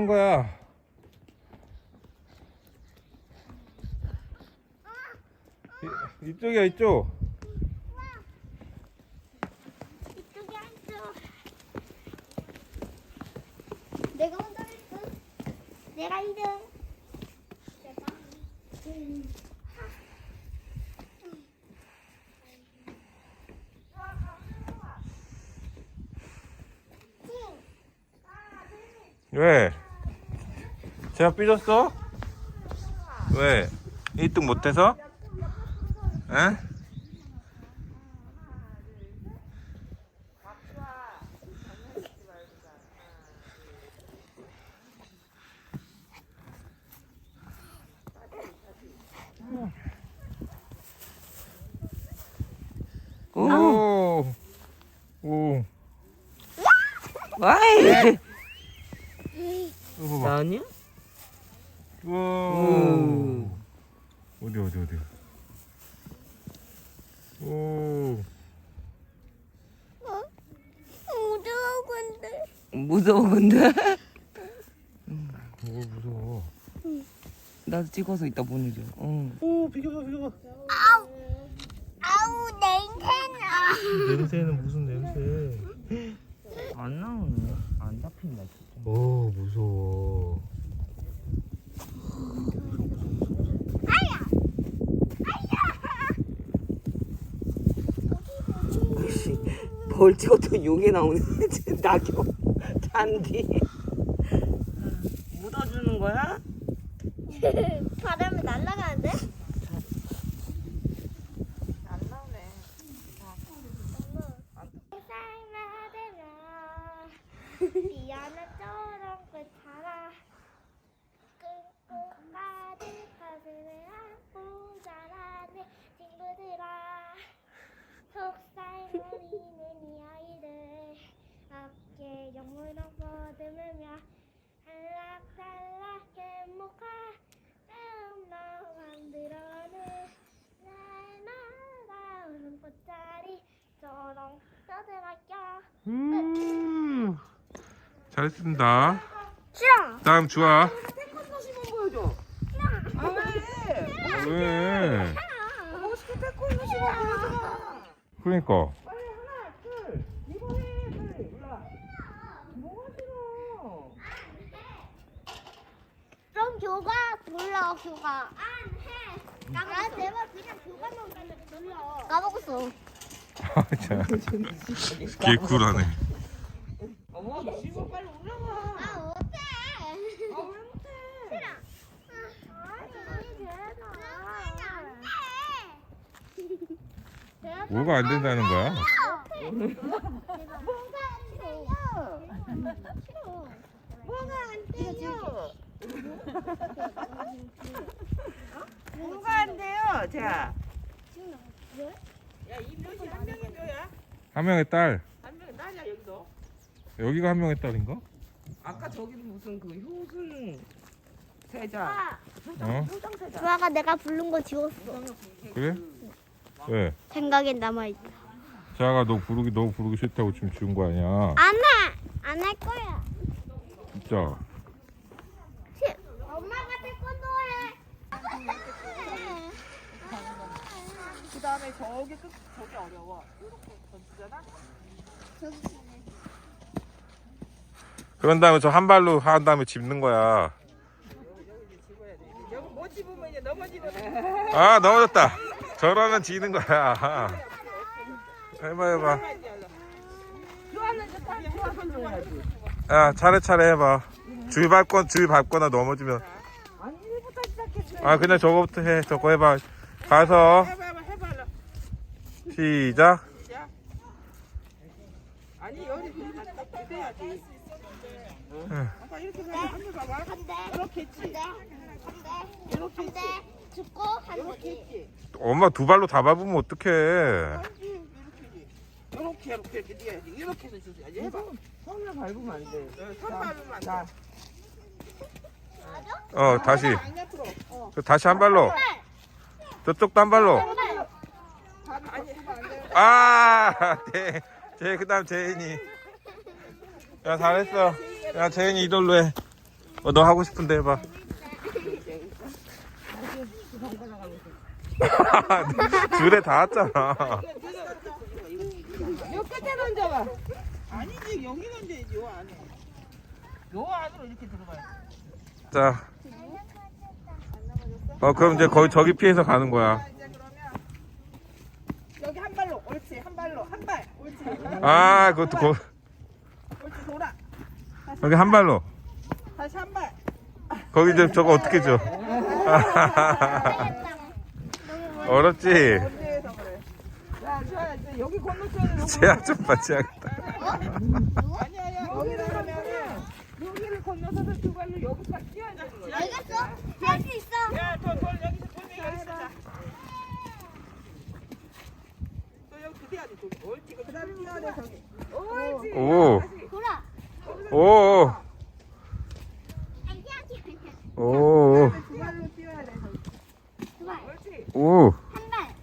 띄우는 거야. 이, 이쪽이야 이쪽. 이쪽이 한쪽. 내가 먼저 1등. 내가 2등. 왜? 제가 삐졌어? 왜? 1등 못해서? 에? 오, 오, 와이. 이거 봐봐. 나냐? 오. 오. 어디 어디 어디. 오. 무서워 근데. 무서워 근데. 오 무서워. 나도 찍어서 이따 보내줘. 응. 오 비켜봐 비켜봐. 아우. 아우 냄새나. 냄새는 무슨 냄새? 안 나오네. 안 잡힌다 진짜. 오 무서워. 벌 찍어도 용이 나오네. 낙엽 잔디. 묻어주는 거야? 바람이 날아가는데? 안 나오네. 미안해처럼 끝하라 끙끙 가득하지를 않고 자라네 친구들아 속살머리는 이 아이들 함께 영문을 거듭으며 한락 달락 행복한 마음만 만들어내 날마다 우는 꽃자리처럼 떠들어껴 음. 잘했습니다. 싫어 다음 주아. 태권도 시범 보여줘. 아 왜? 왜? 멋있게 태권도 시범 보여줘. 그러니까. 빨리 하나, 둘, 이번에 빨리 올라. 뭐가 싫어? 그럼 교가 불러 교가 안해. 나 제발 그냥 교가만 불러. 까먹었어. 아, 자. 개꿀하네. 어머, 시범 빨리 올라와. 아 못해 아, 왜 못해? 싫어. 뭐가 안 된다는 거야? 뭐가 안 돼요 싫어 뭐가 안 돼요 안? 자. 왜? 야, 이 몇이 한 명이 몇이야? 한 명의 딸. 한 명이 딸이야, 여기도. 여기가 한 명의 딸인가? 아까 저기는 무슨 그 효순 세자. 아 어? 효정 세자. 주아가 내가 부른 거 지웠어 그래? 왜? 생각엔 남아있다 자가 너 부르기 너 부르기 싫다고 지금 지운 거 아니야? 안 해 안 할 거야 진짜. 엄마가 태권도 해 그 다음에 저기 끝, 저기 어려워. 이렇게 던지잖아? 그런 다음에 저 한 발로 한 다음에 짚는 거야. 여기 못 집으면 이제 넘어지는 아 넘어졌다. 저러면 지는 거야. 해봐 해봐. 야 차례차례 해봐. 줄 밟건 줄 밟거나 넘어지면 아니, 일부터 시작했어. 아 그냥 저거부터 해. 저거 해봐. 가서 해봐. 시작. 아니, 여기 그냥 딱 기대야지. 아까 이렇게 하면 한번 봐봐. 한대 이렇게 했지. 한대 이렇게 한대 했지. 죽고 이렇게 한대 했지. 엄마 두 발로 다 밟으면 어떡해. 아니지, 이렇게 이렇게 이렇게 뛰어야지. 이렇게 해서 주셔야지. 해봐. 손을 밟으면 안 돼. 손 밟으면 안 돼. 어 다시. 안 옆으로. 어. 저 다시 한 발로. 저쪽도 한 발로. 아, 네. 제 그 다음 재인이. 야 잘했어. 야 재인이 이걸로 해. 어, 너 하고 싶은데 해봐. 줄에 닿았잖아. 요 끝에 던져봐. 아니지 여기 던져야지 요 안에. 요 안으로 이렇게 들어가야. 자. 어, 그럼 이제 거의 저기 피해서 가는 거야. 자, 이제 그러면 여기 한 발로 옳지 한 발로 한 발 옳지. 아, 그것도 거, 옳지 돌아. 여기 한 발로. 다시 한 발. 거기 이제 저거 어떻게 줘? 어렵지? 언제에서 그래. 야, 자, 이제 여기 건너뛰어야 제약 좀 받지 않겠다. 아니야, 아니야. 여기를 하면은 여기를 건너서서 두 발로 여기까지 뛰어야 되는 거야. 알겠어? 할 수 있어. 야, 저, 저 여기서 돌면 여기 있어. 자. 저 여기 뛰어야 돼. 저기. 옳지. 그 다음에 뛰어야 돼. 저기. 옳지. 오. 오, 오. 오, 한 발.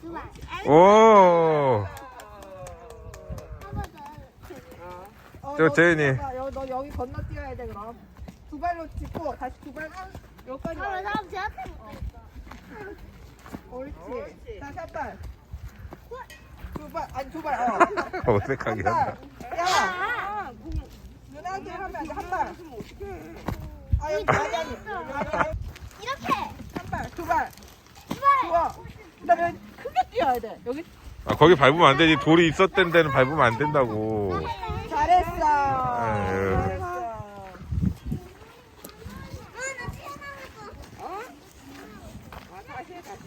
두 발. 오. 한번 더. 어, 저 너. 뛰어봐. 여, 너 여기 건너 뛰어야 돼 그럼. 두 발로 짚고 다시 두 발. 여기까지. 다음 제 앞에 못했어. 옳지. 다시 한 발. 두 발. 아니 두 발. 어. 어색하게 한 한다. 발. 야. 누나한테 하면 안 돼. 한 발. 아 여기 아니 아니. 이렇게. 한 발. 두 발. 두 발. 좋아. 그다음에 크게 뛰어야 돼. 여기 아, 거기 밟으면 안 되지. 돌이 있었던 데는 밟으면 안 된다고. 잘했어. 아유. 잘했어. 어? 아, 다시 해, 다시.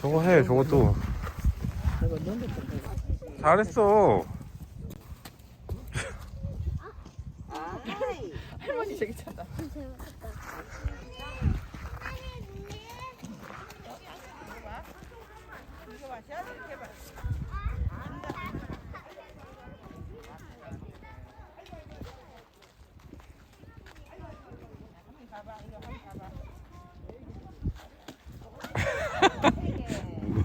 저거 해, 저것도. 잘했어. 할머니 이렇게 봐.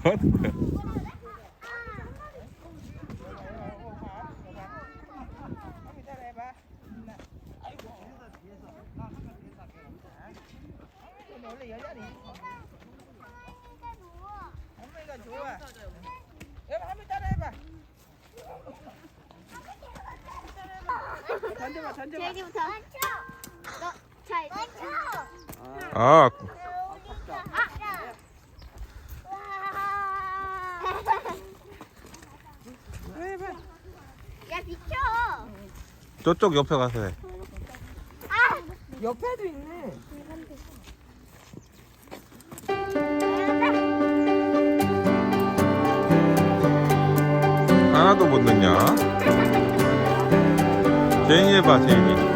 뭐 하는 거야? 한번 따라해봐. 나. 아이고. 근데 원래 여자는 있어. 어머니가 좋아. 여보 한번 따라해봐. 던져봐, 던져봐. 제이부터. 너, 자, 이제. 아, 왜 해봐. 야, 비켜. 저쪽 옆에 가서 해. 아! 옆에도 있네. 하나도 못 넣냐? 제인이 해봐, 제인이.